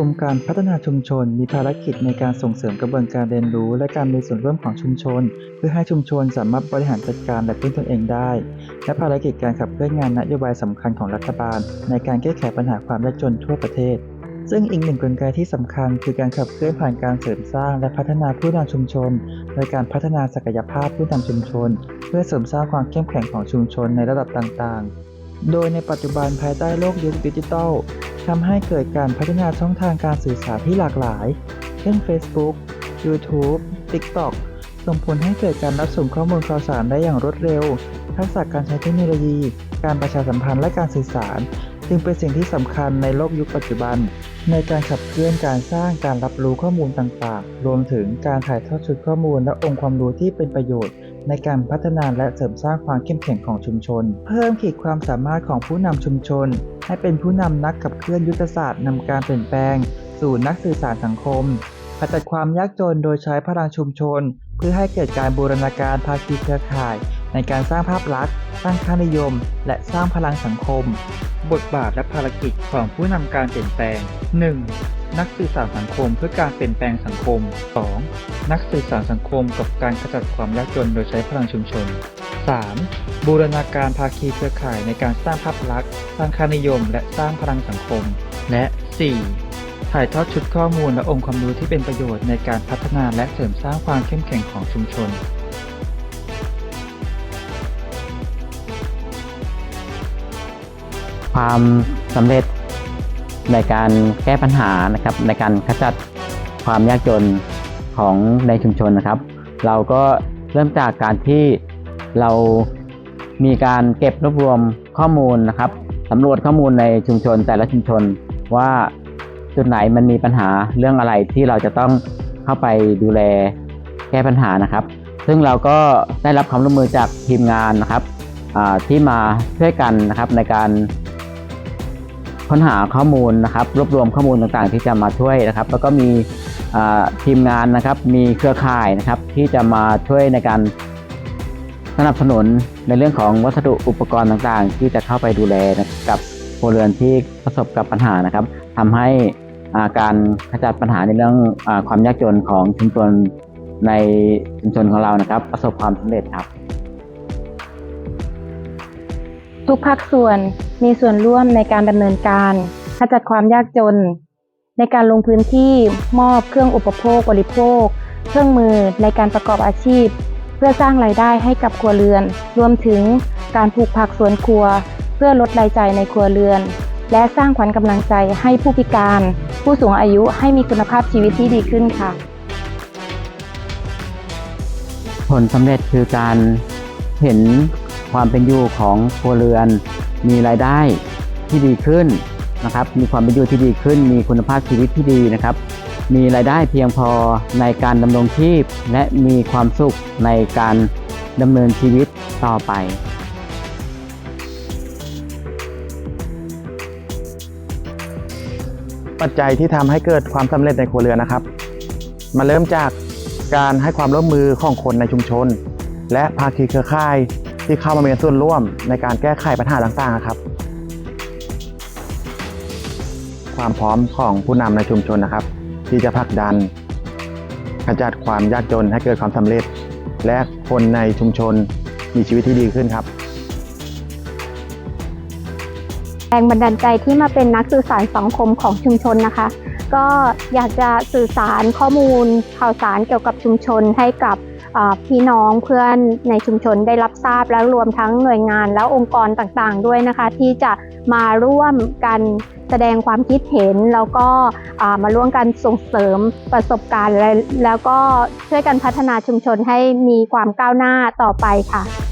กรมการพัฒนาชุมชน มีภารกิจในการส่งเสริมกระบวนการเรียนรู้ และการมีส่วนร่วมของชุมชน เพื่อให้ชุมชนสามารถบริหารจัดการและพึ่งตนเองได้ และภารกิจการขับเคลื่อนงานนโยบายสำคัญของรัฐบาล ในการแก้ไขปัญหาความยากจนทั่วประเทศ ซึ่งอีกหนึ่งกลไกที่สำคัญคือการขับเคลื่อนผ่านการเสริมสร้างและพัฒนาผู้นำชุมชน โดยการพัฒนาศักยภาพผู้นำชุมชน เพื่อเสริมสร้างความเข้มแข็งของชุมชนในระดับต่างๆ โดยในปัจจุบันภายใต้โลกยุคดิจิทัล ทำให้เกิดการพัฒนาช่องทางการสื่อสารที่หลากหลาย เช่น Facebook YouTube TikTok ส่งผลให้เกิดการรับส่งข้อมูลข่าวสารได้อย่างรวดเร็ว ทักษะการใช้เทคโนโลยี การประชาสัมพันธ์และการสื่อสาร จึงเป็นสิ่งที่สำคัญในโลกยุคปัจจุบัน ในการขับเคลื่อนการสร้างการรับรู้ข้อมูลต่างๆ รวมถึงการถ่ายทอดชุดข้อมูลและองค์ความรู้ที่เป็นประโยชน์ ในการพัฒนาและเสริมสร้างความเข้มแข็งของชุมชน เพิ่มขีดความสามารถของผู้นำชุมชน ให้เป็นผู้นำนักขับเคลื่อนยุทธศาสตร์นำการเปลี่ยนแปลง สู่นักสื่อสารสังคมขจัดความยากจนโดยใช้พลังชุมชน เพื่อให้เกิดการบูรณาการภาคีเครือข่าย ในการสร้างภาพลักษณ์ สร้างค่านิยม และสร้างพลังสังคม บทบาทและภารกิจของผู้นำการเปลี่ยนแปลง 1. นักสื่อสารสังคมเพื่อการเปลี่ยนแปลงสังคม 2. นักสื่อสารสังคมกับการขจัดความยากจนโดยใช้พลังชุมชน 3. บูรณาการภาคีเครือข่ายในการสร้างภาพลักษณ์ สร้างค่านิยม และสร้างพลังสังคม และ 4. ถ่ายทอดชุดข้อมูลและองค์ความรู้ที่เป็นประโยชน์ในการพัฒนาและเสริมสร้างความเข้มแข็งของชุมชน ความสำเร็จในการแก้ปัญหานะครับ ในการขจัดความยากจนของในชุมชนนะครับ เราก็เริ่มจากการที่เรามีการเก็บรวบรวมข้อมูลนะครับสำรวจข้อมูลในชุมชนแต่ละชุมชนว่าจุดไหนมันมีปัญหาเรื่องอะไรที่เราจะต้องเข้าไปดูแลแก้ปัญหานะครับ ซึ่งเราก็ได้รับความร่วมมือจากทีมงานนะครับที่มาช่วยกันนะครับในการ ค้นหาข้อมูลนะครับ รวบรวมข้อมูลต่างๆ ที่จะมาช่วยนะครับ แล้วก็มีทีมงานนะครับ มีเครือข่ายนะครับ ที่จะมาช่วยในการสนับสนุนในเรื่องของวัสดุอุปกรณ์ต่างๆ ที่จะเข้าไปดูแลกับครัวเรือนที่ประสบกับปัญหานะครับทำให้าการขจัดปัญหาในเรื่องอความยากจนของชุมชนในชุมชนของเรานะครับ ประสบความสำเร็จครับ ทุกภาคส่วนมีส่วนร่วมในการดำเนินการขจัดความยากจน ในการลงพื้นที่มอบเครื่องอุปโภคบริโภค เครื่องมือในการประกอบอาชีพ เพื่อสร้างรายได้ให้กับครัวเรือน รวมถึงการปลูกผักสวนครัว เพื่อลดรายจ่ายในครัวเรือน และสร้างขวัญกำลังใจให้ผู้พิการ ผู้สูงอายุให้มีคุณภาพชีวิตที่ดีขึ้นค่ะ ผลสำเร็จคือการเห็น ความเป็นอยู่ของครัวเรือน มีรายได้ที่ดีขึ้นนะครับ มีความเป็นอยู่ที่ดีขึ้น มีคุณภาพชีวิตที่ดีนะครับ มีรายได้เพียงพอในการดำรงชีพ และมีความสุขในการดำเนินชีวิตต่อไปปัจจัยที่ทำให้เกิดความสำเร็จในครัวเรือนนะครับ มาเริ่มจากการให้ความร่วมมือของคนในชุมชน และภาคีเครือข่าย ที่เข้ามามีส่วนร่วมในการแก้ไขปัญหาต่างๆครับ ความพร้อมของผู้นำในชุมชนนะครับ ที่จะผลักดันขจัดความยากจนให้เกิดความสำเร็จ และคนในชุมชนมีชีวิตที่ดีขึ้นครับแรงบันดาลใจที่มาเป็นนักสื่อสารสังคมของชุมชนนะคะ ก็อยากจะสื่อสารข้อมูลข่าวสารเกี่ยวกับชุมชนให้กับ พี่น้องเพื่อนในชุมชนได้รับทราบแล้วรวมทั้งหน่วยงานและองค์กรต่างๆ ด้วยนะคะ ที่จะมาร่วมกันแสดงความคิดเห็นแล้วก็มาร่วมกันส่งเสริมประสบการณ์ แล้วก็ช่วยกันพัฒนาชุมชนให้มีความก้าวหน้าต่อไปค่ะ